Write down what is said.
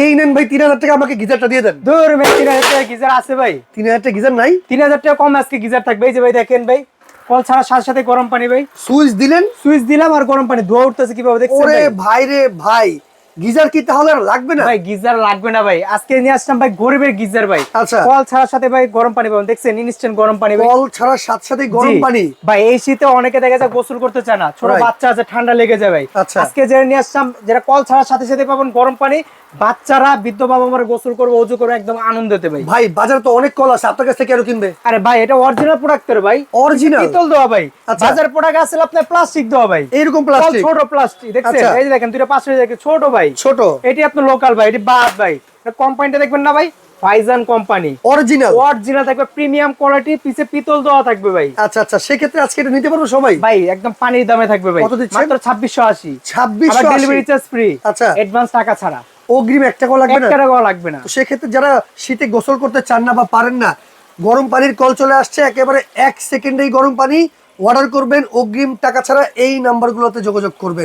এই নেন ভাই তিন হাজার টাকা আমাকে গিজারটা দিয়ে দেন। দূর ভাই তিন হাজার টাকা গিজার আছে ভাই। তিন হাজার টাকা গিজার নাই? তিন হাজার টাকা কম আজকে গিজার থাকবে। এই যে ভাই দেখেন ভাই কল ছাড়া সাথে সাথে গরম পানি ভাই। সুইচ দিলেন? সুইচ দিলাম আর গরম পানি ধোয়া উঠতেছে কীভাবে দেখছেন? ভাই রে ভাই। গিজার কি তাহলে লাগবে না? ভাই গিজার লাগবে না ভাই। আজকে নিয়ে আসলাম ভাই গরিবের গিজার ভাই। আচ্ছা। কল ছাড়ার সাথে ভাই গরম পানি পাবেন। দেখছেন ইনস্ট্যান্ট গরম পানি কল ছাড়া সাথে সাথে গরম পানি? ভাই এই শীতে অনেকে দেখা যায় গোসল করতে চায় না। ছোট বাচ্চা আছে ঠান্ডা লেগে যায় ভাই। আচ্ছা। আজকে যে নিয়ে আসলাম যেটা কল ছাড়ার সাথে সাথে পাবেন গরম পানি বাচ্চারা বৃদ্ধ বাবা মারা গোসল করবে অজু করবে একদম আনন্দতে ভাই। ভাই বাজার তো অনেক কল আছে। আপনার কাছ থেকে আরও কিনবে? আরে ভাই এটা অরিজিনাল প্রোডাক্ট রে ভাই। অরিজিনাল পিতল দেওয়া ভাই। বাজার প্রোডাক্ট আছে আপনার প্লাস্টিক দেওয়া ভাই। এরকম প্লাস্টিক ছোট প্লাস্টিক দেখছেন? আচ্ছা। এই দেখেন পাঁচশো দেখেন ছোট ভাই। ছোট। এটি আপনার লোকাল ভাই এটি বাদ ভাই। কোম্পানিটা দেখবেন না ভাই? ফাইজান কোম্পানি অরিজিনাল অরিজিনাল থাকবে প্রিমিয়াম কোয়ালিটি পিছে পিতল দেওয়া থাকবে ভাই। আচ্ছা আচ্ছা সেক্ষেত্রে আজকে এটা নিতে পারব সবাই? ভাই একদম পানির দামে থাকবে ভাই। কত দিচ্ছেন? মাত্র ছাব্বিশশো আশি। ছাব্বিশশো আবার ডেলিভারি চার্জ ফ্রি আচ্ছা। অ্যাডভান্স টাকা ছাড়া। অগ্রিম এক টাকাও লাগবে না? টাকাও লাগবে না। সেক্ষেত্রে যারা শীতে গোসল করতে চান না বা পারেন না গরম পানির কল চলে আসছে একেবারে এক সেকেন্ডেই গরম পানি অর্ডার করবেন। অগ্রিম টাকা ছাড়া এই নাম্বারগুলোতে যোগাযোগ করবেন।